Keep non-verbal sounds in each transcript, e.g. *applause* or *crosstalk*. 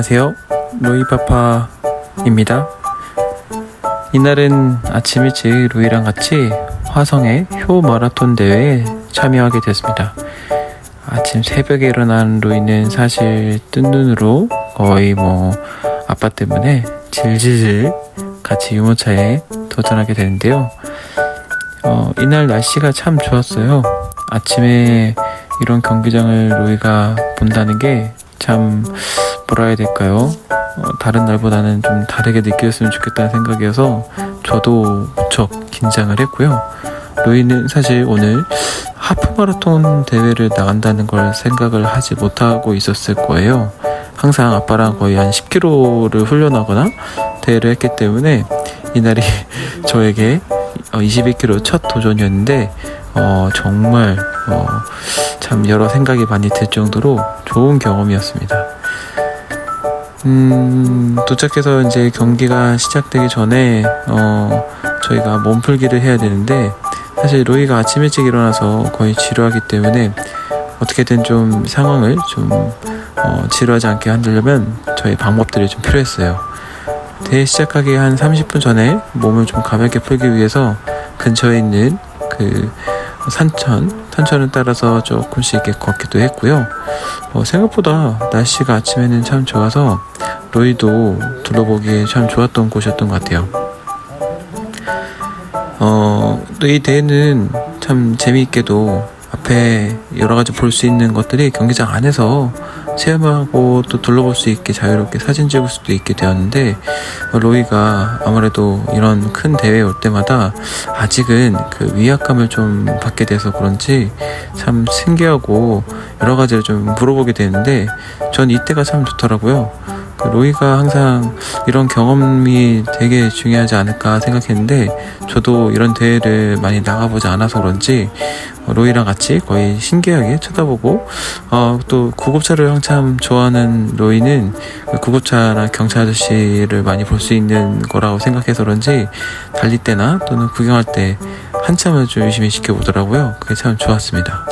안녕하세요. 로이파파입니다. 이날은 아침 일찍 로이랑 같이 화성의 효 마라톤 대회에 참여하게 됐습니다. 아침 새벽에 일어난 로이는 사실 뜬 눈으로 거의 뭐 아빠 때문에 질질질 같이 유모차에 도전하게 되는데요. 어, 이날 날씨가 참 좋았어요. 아침에 이런 경기장을 로이가 본다는 게참 뭐라 해야 될까요? 어, 다른 날보다는 좀 다르게 느꼈으면 좋겠다는 생각이어서 저도 무척 긴장을 했고요. 로이는 사실 오늘 하프 마라톤 대회를 나간다는 걸 생각을 하지 못하고 있었을 거예요. 항상 아빠랑 거의 한 10km를 훈련하거나 대회를 했기 때문에 이날이 *laughs* 저에게 22km 첫 도전이었는데 어, 정말 어, 참 여러 생각이 많이 들 정도로 좋은 경험이었습니다. 음, 도착해서 이제 경기가 시작되기 전에 어, 저희가 몸풀기를 해야 되는데 사실 로이가 아침 일찍 일어나서 거의 지루하기 때문에 어떻게든 좀 상황을 좀 어, 지루하지 않게 만들려면 저희 방법들이 좀 필요했어요. 대회 시작하기 한 30분 전에 몸을 좀 가볍게 풀기 위해서 근처에 있는 그 산천, 산천을 따라서 조금씩 이렇게 걷기도 했고요. 어, 생각보다 날씨가 아침에는 참 좋아서 로이도 둘러보기에 참 좋았던 곳이었던 것 같아요. 어, 또 이 대회는 참 재미있게도 앞에 여러 가지 볼 수 있는 것들이 경기장 안에서 체험하고 또 둘러볼 수 있게 자유롭게 사진 찍을 수도 있게 되었는데 어, 로이가 아무래도 이런 큰 대회 올 때마다 아직은 그 위압감을 좀 받게 돼서 그런지 참 신기하고 여러 가지를 좀 물어보게 되는데 전 이때가 참 좋더라고요. 그 로이가 항상 이런 경험이 되게 중요하지 않을까 생각했는데 저도 이런 대회를 많이 나가보지 않아서 그런지 어, 로이랑 같이 거의 신기하게 쳐다보고 어, 또 구급차를 한참 좋아하는 로이는 그 구급차나 경찰 아저씨를 많이 볼 수 있는 거라고 생각해서 그런지 달릴 때나 또는 구경할 때 한참을 좀 유심히 지켜보더라고요. 그게 참 좋았습니다.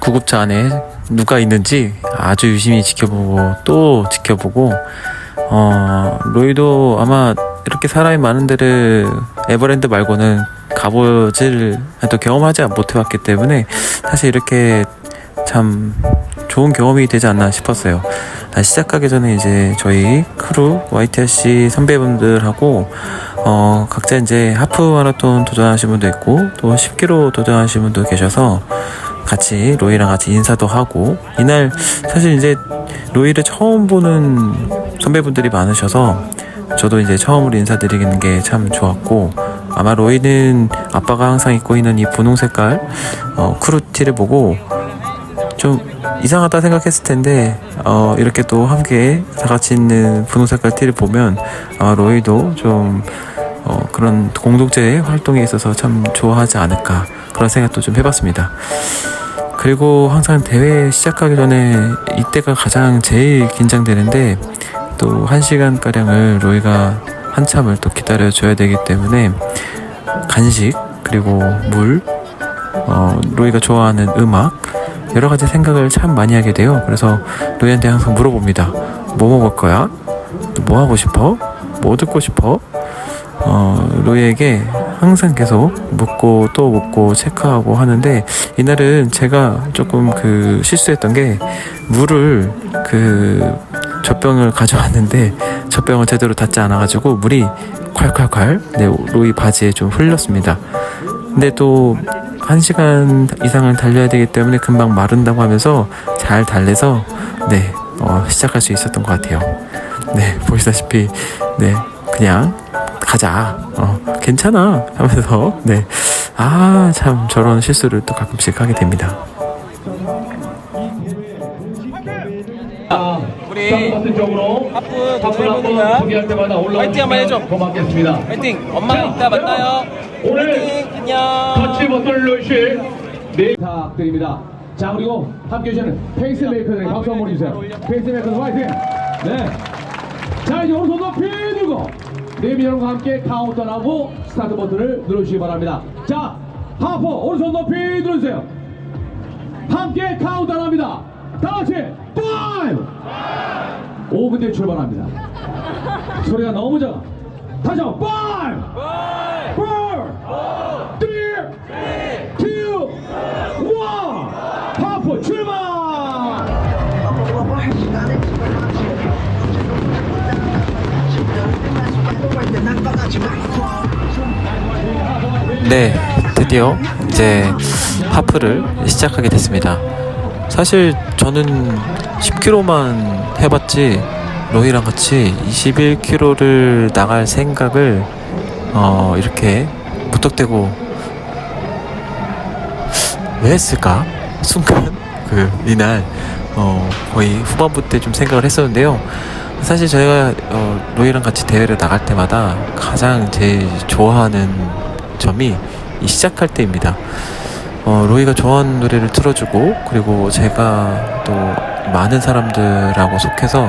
구급차 안에 누가 있는지 아주 유심히 지켜보고 또 지켜보고 어 로이도 아마 이렇게 사람이 많은 데를 에버랜드 말고는 가보질 또 경험하지 못해봤기 때문에 사실 이렇게 참 좋은 경험이 되지 않나 싶었어요. 나 시작하기 전에 이제 저희 크루 YTRC 선배분들하고 어 각자 이제 하프 마라톤 도전하신 분도 있고 또 10km 도전하신 분도 계셔서 같이 로이랑 같이 인사도 하고 이날 사실 이제 로이를 처음 보는 선배분들이 많으셔서 저도 이제 처음으로 인사드리는 게 참 좋았고 아마 로이는 아빠가 항상 입고 있는 이 분홍 색깔 어, 크루티를 보고 좀 이상하다 생각했을 텐데 어, 이렇게 또 함께 다 같이 있는 분홍 색깔 티를 보면 아, 로이도 좀 어, 그런 공동체 활동에 있어서 참 좋아하지 않을까 그런 생각도 좀 해봤습니다. 그리고 항상 대회 시작하기 전에 이때가 가장 제일 긴장되는데 또한 시간 가량을 로이가 한참을 또 기다려 줘야 되기 때문에 간식 그리고 물 어, 로이가 좋아하는 음악 여러 가지 생각을 참 많이 하게 돼요. 그래서 로이한테 항상 물어봅니다. 뭐 먹을 거야? 또뭐 하고 싶어? 뭐 듣고 싶어? 어, 로이에게 항상 계속 묻고 또 묻고 체크하고 하는데 이날은 제가 조금 그 실수했던 게 물을 그 젖병을 가져왔는데 젖병을 제대로 닫지 않아가지고 물이 콸콸콸 네, 로이 바지에 좀 흘렸습니다. 근데 또한 시간 이상은 달려야 되기 때문에 금방 마른다고 하면서 잘 달래서 네 어, 시작할 수 있었던 것 같아요. 네 보시다시피 네 그냥 가자 어 괜찮아 하면서 네 아 참 저런 실수를 또 가끔씩 하게 됩니다. 우리 같은 쪽으로 하프 하프 도전해보는 거야. 한번 소개할 때마다 올라오시면 화이팅 한번 해줘. 고맙겠습니다. 화이팅! 엄마 이따 만나요. 오늘 화이팅! 안녕. 터치 버튼을 누르실 네 부탁드립니다. 자 그리고 함께 해주시는 페이스메이커들에게 박수 한번 해주세요. 페이스메이커들 화이팅! 네. 자 이제 오른손 높이 들고 네비 여러분과 함께 카운트다운하고 스타트 버튼을 누르시기 바랍니다. 자 하프 오른손 높이 들어주세요. 함께 카운트다운합니다. 다 같이 5 5분 뒤에 출발합니다. 소리가 너무 작아. 다시 한번 5 4 네, 드디어 이제 하프를 시작하게 됐습니다. 사실 저는 10km만 해봤지 로이랑 같이 21km를 나갈 생각을 어, 이렇게 무턱대고 왜 했을까? 순간 그 이날 어, 거의 후반부 때 좀 생각을 했었는데요. 사실 저희가 어, 로이랑 같이 대회를 나갈 때마다 가장 제일 좋아하는 점이 이 시작할 때입니다. 어, 로이가 좋아하는 노래를 틀어주고 그리고 제가 또 많은 사람들하고 속해서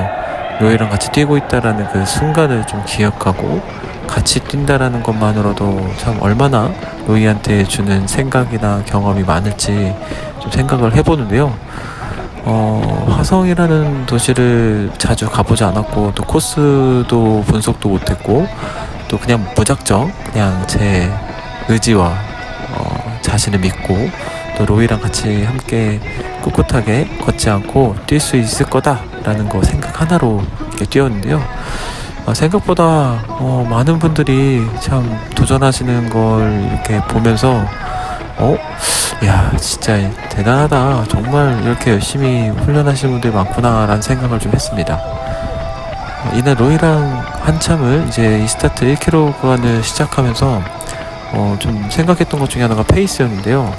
로이랑 같이 뛰고 있다라는 그 순간을 좀 기억하고 같이 뛴다라는 것만으로도 참 얼마나 로이한테 주는 생각이나 경험이 많을지 좀 생각을 해보는데요. 어, 화성이라는 도시를 자주 가보지 않았고 또 코스도 분석도 못했고 또 그냥 무작정 그냥 제 의지와 어, 자신을 믿고 또 로이랑 같이 함께 꿋꿋하게 걷지 않고 뛸 수 있을 거다라는 거 생각 하나로 뛰었는데요. 어, 생각보다 어, 많은 분들이 참 도전하시는 걸 이렇게 보면서 어? 야 진짜 대단하다. 정말 이렇게 열심히 훈련하시는 분들이 많구나 라는 생각을 좀 했습니다. 어, 이날 로이랑 한참을 이제 이 스타트 1km 구간을 시작하면서 어, 좀 생각했던 것 중에 하나가 페이스였는데요.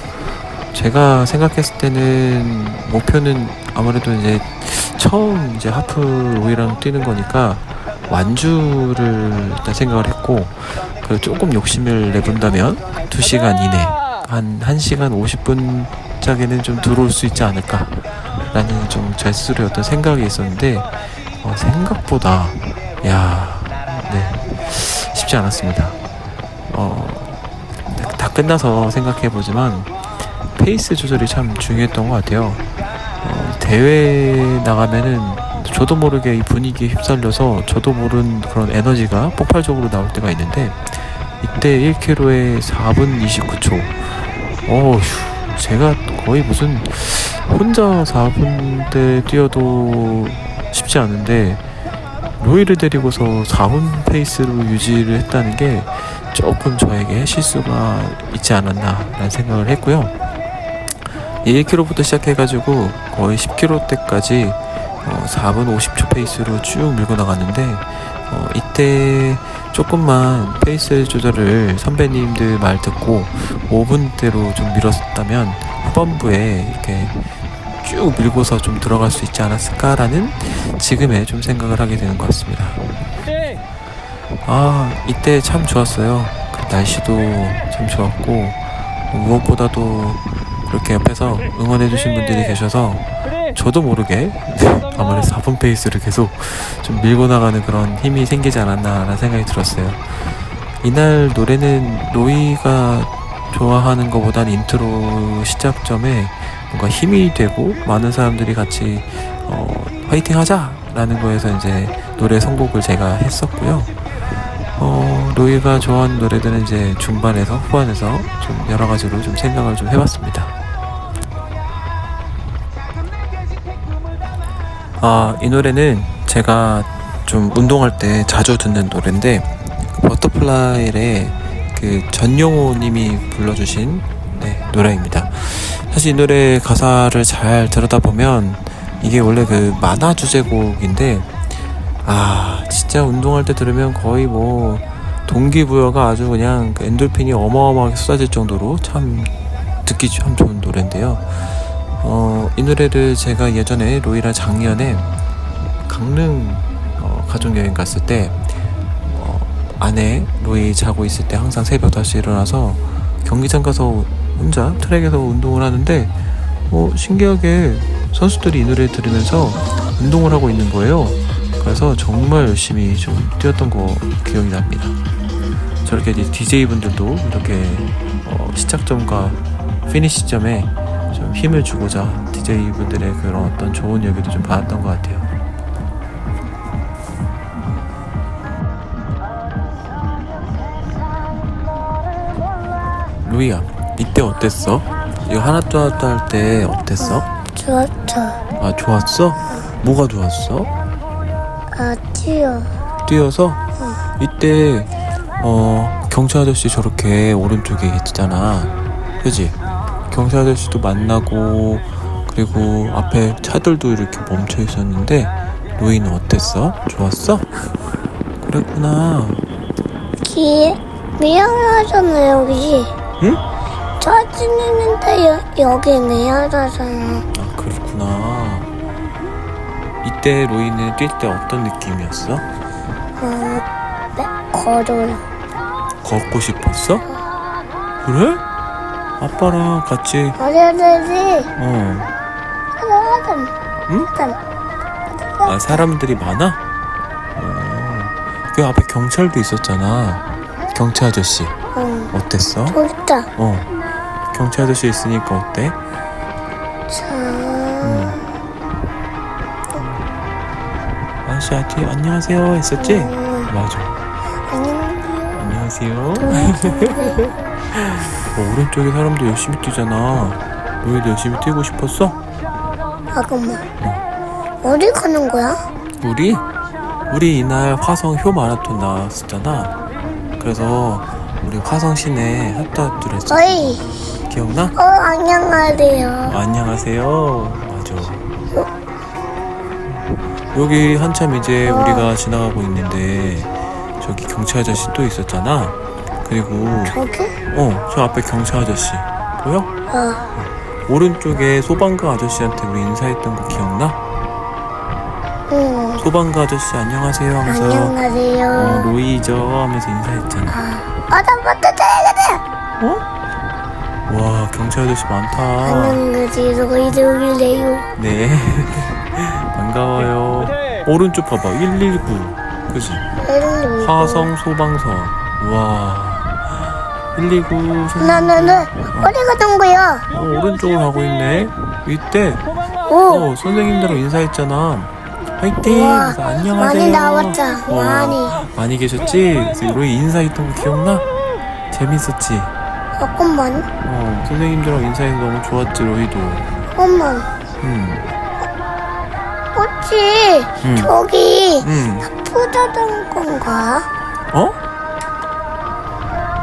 제가 생각했을 때는 목표는 아무래도 이제 처음 이제 하프 로이랑 뛰는 거니까 완주를 일단 생각을 했고 그 조금 욕심을 내본다면 2시간 이내 한 1시간 50분 짜기는 좀 들어올 수 있지 않을까? 라는 좀 제 스스로의 어떤 생각이 있었는데 어, 생각보다 야 네, 쉽지 않았습니다. 어, 다 끝나서 생각해 보지만 페이스 조절이 참 중요했던 것 같아요. 어, 대회 나가면은 저도 모르게 이 분위기에 휩쓸려서 저도 모르는 그런 에너지가 폭발적으로 나올 때가 있는데 이때 1km에 4분 29초 어휴 제가 거의 무슨 혼자 4분대 뛰어도 쉽지 않은데 로이를 데리고서 4분 페이스로 유지를 했다는 게 조금 저에게 실수가 있지 않았나라는 생각을 했고요. 1km부터 시작해가지고 거의 10km 때까지 어, 4분 50초 페이스로 쭉 밀고 나갔는데 어, 이때 조금만 페이스 조절을 선배님들 말 듣고 5분대로 좀 밀었다면 후반부에 이렇게 쭉 밀고서 좀 들어갈 수 있지 않았을까라는 지금의 좀 생각을 하게 되는 것 같습니다. 아 이때 참 좋았어요. 그 날씨도 참 좋았고 무엇보다도 그렇게 옆에서 응원해주신 분들이 계셔서 저도 모르게 아무래도 4분 페이스를 계속 좀 밀고 나가는 그런 힘이 생기지 않았나라는 생각이 들었어요. 이날 노래는 로이가 좋아하는 것보단 인트로 시작점에 뭔가 힘이 되고 많은 사람들이 같이 어, 화이팅 하자라는 거에서 이제 노래 선곡을 제가 했었고요. 어, 로이가 좋아하는 노래들은 이제 중반에서 후반에서 좀 여러 가지로 좀 생각을 좀 해봤습니다. 아, 이 노래는 제가 좀 운동할 때 자주 듣는 노래인데 버터플라이의 그 전용호 님이 불러주신 네, 노래입니다. 사실 이 노래 가사를 잘 들여다보면 이게 원래 그 만화 주제곡인데 아 진짜 운동할 때 들으면 거의 뭐 동기부여가 아주 그냥 그 엔돌핀이 어마어마하게 쏟아질 정도로 참 듣기 참 좋은 노래인데요. 어, 이 노래를 제가 예전에 로이랑 작년에 강릉 어, 가족여행 갔을 때 어, 아내 로이 자고 있을 때 항상 새벽 5시에 일어나서 경기장 가서 혼자 트랙에서 운동을 하는데 어, 신기하게 선수들이 이 노래 들으면서 운동을 하고 있는 거예요. 그래서 정말 열심히 좀 뛰었던 거 기억이 납니다. 저렇게 DJ 분들도 이렇게 어, 시작점과 피니시점에 좀 힘을 주고자 DJ 분들의 그런 어떤 좋은 얘기도 좀 받았던 것 같아요. 루이야, 이때 어땠어? 이거 하나 또 하나 또할때 어땠어? 좋았죠. 아 좋았어? 뭐가 좋았어? 아, 뛰어. 뛰어서 이때 어 경찰 아저씨 저렇게 오른쪽에 있잖아 그지 경찰 아저씨도 만나고 그리고 앞에 차들도 이렇게 멈춰 있었는데 로이는 어땠어 좋았어 그랬구나 기, 미안하잖아, 여기. 응? 있는데 여, 여기 미안하잖아. 아 그렇구나 이때 로이는 뛸 때 어떤 느낌이었어 어, 네, 걸어요. 걷고 싶었어 그래 아빠랑 같이 어려야 되지. 어 하단, 응? 하단. 아 사람들이 많아? 어, 그 앞에 경찰도 있었잖아 경찰 아저씨 응, 어땠어? 좋다. 어 경찰 아저씨 있으니까 어때? 자, 아저씨 아티 안녕하세요 했었지? 맞아 안녕. 안녕하세요 *laughs* 어, 오른쪽에 사람도 열심히 뛰잖아 너희도 열심히 뛰고 싶었어? 잠깐만. 어디 가는 거야? 우리? 우리 이날 화성 효 마라톤 나왔었잖아 그래서 우리 화성 시내 핫도그를 했어 어이, 기억나? 어, 안녕하세요. 안녕하세요. 맞아. 여기 한참 이제 우리가 지나가고 있는데 저기 경찰 아저씨 또 있었잖아. 그리고 저기? 어 저 앞에 경찰 아저씨 보여? 어, 오른쪽에 소방관 아저씨한테 우리 인사했던 거 기억나? 응. 소방관 아저씨 안녕하세요 하면서 어, 안녕하세요. 로이죠 하면서 인사했잖아. 아, 나 맞다, 다 어? 와 경찰 아저씨 많다. 안녕하세요. 이들이래요. 네. *laughs* 반가워요. 오른쪽 봐봐. 119. 그지? 화성 소방서. 와. 119 소... 나나나 어디 가는 거야? 어, 오른쪽으로 가고 있네. 이때 오, 어, 선생님들하고 인사했잖아. 화이팅! 우와, 그래서 안녕하세요. 많이 나왔다, 어, 많이. 많이 계셨지? 그래서 우리 인사했던 거 기억나? 재밌었지? 잠깐만, 어, 선생님들하고 인사해서 너무 좋았지, 로이도. 잠깐만. 응, 혹시 응. 저기 응. 아프다던 건가? 어?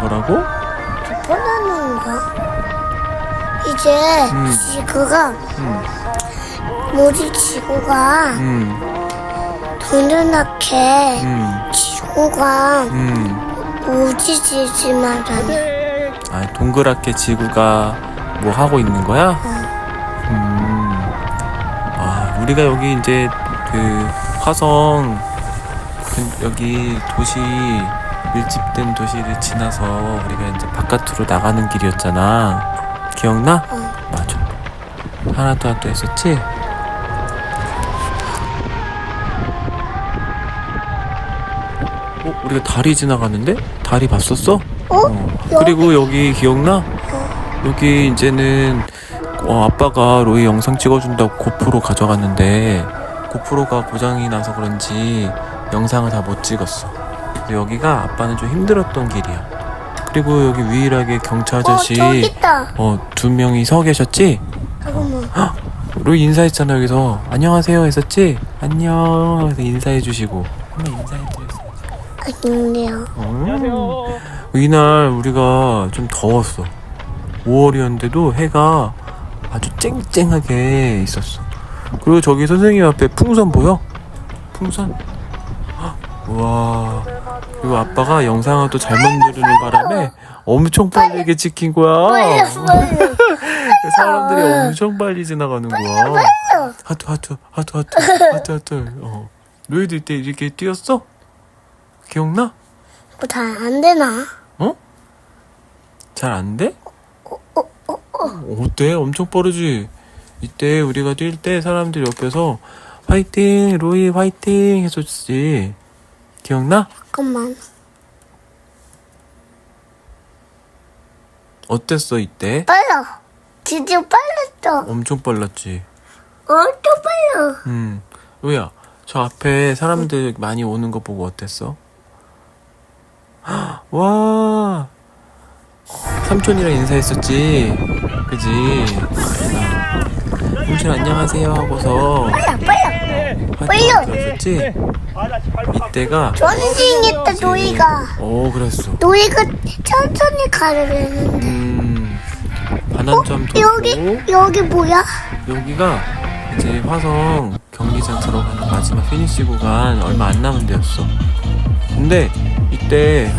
뭐라고? 아프다는 거? 이제 음. 지구가 응, 뭐지 지구가 응, 동전하게 응, 지구가 응. 우지지지 말하네. 아, 동그랗게 지구가 뭐 하고 있는 거야? 음. 아, 우리가 여기 이제 그 화성 그 여기 도시 밀집된 도시를 지나서 우리가 이제 바깥으로 나가는 길이었잖아. 기억나? 응. 맞아. 하나 더 또 했었지? 어, 우리가 다리 지나가는데? 다리 봤었어? 어? 그리고 여기 기억나? 여기 이제는 어, 아빠가 로이 영상 찍어준다고 고프로 가져갔는데 고프로가 고장이 나서 그런지 영상을 다 못 찍었어. 여기가 아빠는 좀 힘들었던 길이야. 그리고 여기 유일하게 경찰 어 아저씨 저기 있다. 어, 두 명이 서 계셨지? 잠깐만. 로이 인사했잖아 여기서 안녕하세요 했었지? 안녕 해서 인사해 주시고 한번 인사해 드렸어요. 안녕해요. 안녕하세요. 이날 우리가 좀 더웠어. 5월이었는데도 해가 아주 쨍쨍하게 있었어. 그리고 저기 선생님 앞에 풍선 보여? 풍선? 헉, 우와. 그리고 아빠가 영상을 또 잘못 누르는 바람에 엄청 빠르게 찍힌 거야. *laughs* 사람들이 엄청 빨리 지나가는 거야. 하트 하트 하트 하트 하트 하트. 어. 너희도 이때 이렇게 뛰었어? 기억나? 뭐 잘 안 되나? 어? 잘 안 돼? 어때? 엄청 빠르지? 이때 우리가 뛸 때 사람들이 옆에서 화이팅! 로이 화이팅! 해줬지. 기억나? 잠깐만. 어땠어, 이때? 빨라. 진짜 빨랐어. 엄청 빨랐지. 어, 또 빨라. 음. 로이야, 저 앞에 사람들 많이 오는 거 보고 어땠어? 헉, *gasps* 와. 삼촌이랑 인사했었지. 그지? 나 삼촌 안녕하세요 하고서 빨라, 빨라. 빨려. 들었었지? 이때가 전쟁했다, 노이가. 오 그랬어. 노이가 천천히 가려는데. 음. 어? 반환점 돌고 여기, 여기 뭐야? 여기가 이제 화성 경기장 들어가는 마지막 피니시 구간 얼마 안 남은 데였어. 근데 이때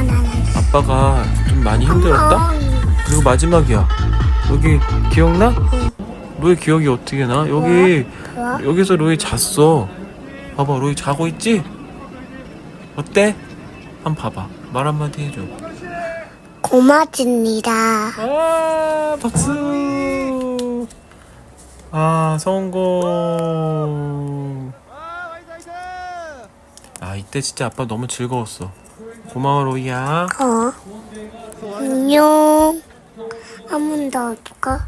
아빠가 좀 많이 힘들었다? 어, 그리고 마지막이야. 여기 기억나? 로이 기억이 어떻게 나? 여기 뭐야? 여기서 로이 잤어. 봐봐, 로이 자고 있지? 어때? 한번 봐봐. 말 한마디 해줘. 고맙습니다. 아, 박수! 아, 성공. 아, 이때 진짜 아빠 너무 즐거웠어. 고마워, 로이야. 어. 안녕. 한 번더 할까?